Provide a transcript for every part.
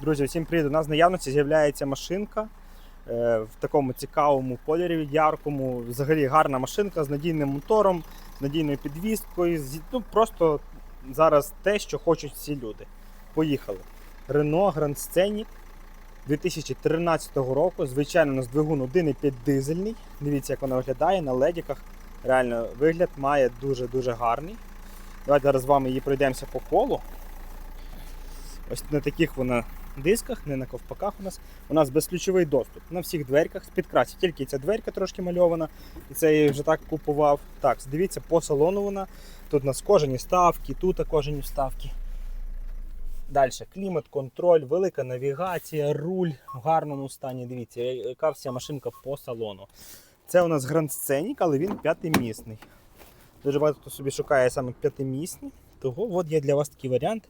Друзі, всім привіт! У нас в наявності з'являється машинка е, в такому цікавому кольорі, яркому. Взагалі гарна машинка з надійним мотором, з надійною підвіскою. Ну, просто зараз те, що хочуть всі люди. Поїхали. Renault Grand Scenic 2013 року. Звичайно, нас двигун 1,5 дизельний. Дивіться, як вона виглядає на ледіках. Реально вигляд має дуже-дуже гарний. Давайте зараз з вами її пройдемося по колу. Ось на таких вона дисках, не на ковпаках у нас. У нас безключовий доступ на всіх дверках з підкрасі. Тільки ця дверка трошки мальована, і це я її вже так купував. Так, дивіться, по салону вона. Тут у нас кожені вставки, тут кожені вставки. Далі клімат, контроль, велика навігація, руль в гарному стані. Дивіться, яка вся машинка по салону. Це у нас Grand Scenic, але він п'ятимісний. Дуже багато хто собі шукає саме п'ятимісні. Того от є для вас такий варіант.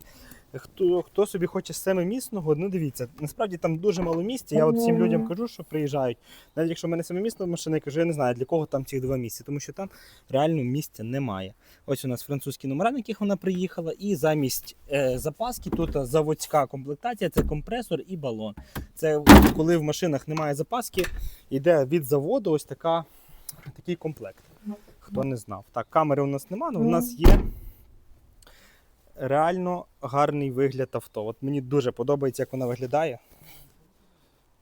Хто, хто собі хоче семимісного, ну дивіться, насправді там дуже мало місця. Я от всім людям кажу, що приїжджають. Навіть якщо в мене семимісна машина, я кажу, я не знаю, для кого там ці два місця, тому що там реально місця немає. Ось у нас французькі номера, на яких вона приїхала, і замість е, запаски тут заводська комплектація, це компресор і балон. Це коли в машинах немає запаски, йде від заводу ось така, такий комплект. Хто не знав. Так, камери у нас немає, але у нас є реально гарний вигляд авто. От мені дуже подобається, як вона виглядає.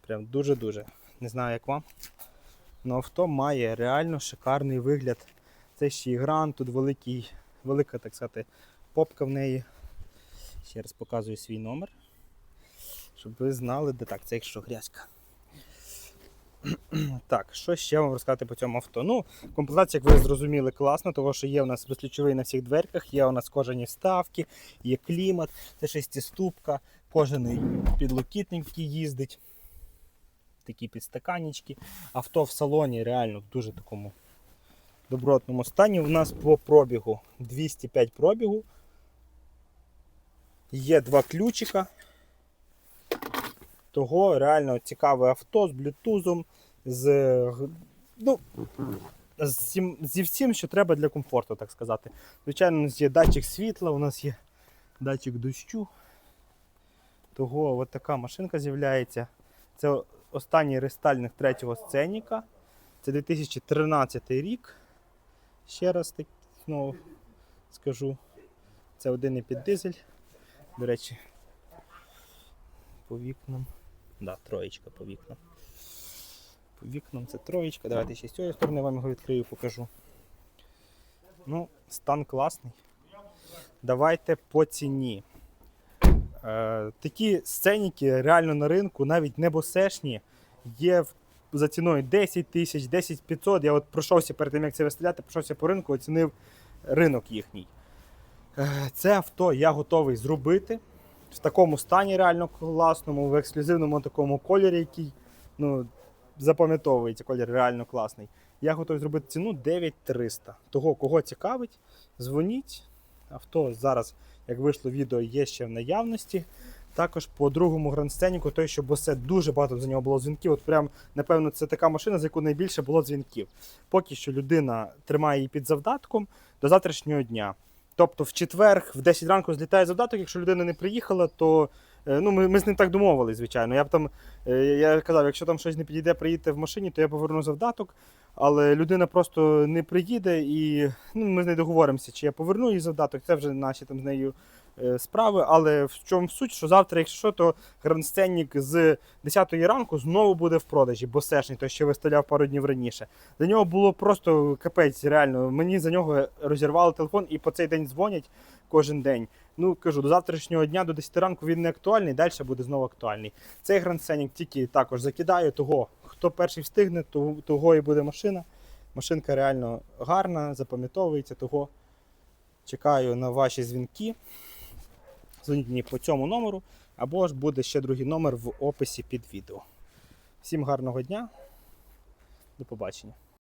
Прям дуже-дуже. Не знаю, як вам. Но авто має реально шикарний вигляд. Це ще і гран, тут великий, велика, так сказати, попка в неї. Ще раз показую свій номер. Щоб ви знали, де так, це якщо грязька. Так, що ще вам розказати по цьому авто? Ну, комплектація, як ви зрозуміли, класна, тому що є у нас безключовий на всіх дверках, є у нас кожані вставки, є клімат, це шестиступка, кожаний підлокітник, який їздить. Такі підстаканнички. Авто в салоні реально в дуже такому добротному стані. У нас по пробігу 205 пробігу. Є два ключика. Того реально цікаве авто з блютузом, з, ну, з всім, зі всім, що треба для комфорту, так сказати. Звичайно, у нас є датчик світла, у нас є датчик дощу. Того от така машинка з'являється. Це останній рестайлінг третього сценіка. Це 2013 рік. Ще раз так знову скажу. Це один і під дизель. До речі, по вікнам. Да, троєчка по вікнам. По вікнам це троєчка. Давайте ще з цієї сторони вам його відкрию, покажу. Ну, стан класний. Давайте по ціні. Е, такі сценіки реально на ринку, навіть небосешні, є за ціною 10 тисяч, 10 500. Я от пройшовся перед тим, як це виставляти, пройшовся по ринку, оцінив ринок їхній. Е, Це авто я готовий зробити в такому стані реально класному, в ексклюзивному такому кольорі, який ну, запам'ятовується, колір реально класний. Я готовий зробити ціну 9300. Того, кого цікавить, дзвоніть. Авто зараз, як вийшло відео, є ще в наявності. Також по другому грандсценіку, той, що босе дуже багато за нього було дзвінків. От прям, напевно, це така машина, за яку найбільше було дзвінків. Поки що людина тримає її під завдатком до завтрашнього дня. Тобто в четвер, в 10 ранку злітає завдаток. Якщо людина не приїхала, то е, ну, ми, ми з ним так домовились, звичайно. Я б там е, я казав, якщо там щось не підійде, приїдете в машині, то я поверну завдаток. Але людина просто не приїде і ну, ми з нею договоримося, чи я поверну її завдаток. Це вже наші там з нею справи. Але в чому суть, що завтра, якщо що, то грандсценник з 10 ранку знову буде в продажі, бо сешний, той, що виставляв пару днів раніше. За нього було просто капець, реально. Мені за нього розірвали телефон і по цей день дзвонять кожен день. Ну кажу, до завтрашнього дня, до 10 ранку він не актуальний, далі буде знову актуальний. Цей грандсценник тільки також закидаю, того, хто перший встигне, того і буде машина. Машинка реально гарна, запам'ятовується, того чекаю на ваші дзвінки. Дзвоніть мені по цьому номеру, або ж буде ще другий номер в описі під відео. Всім гарного дня, до побачення.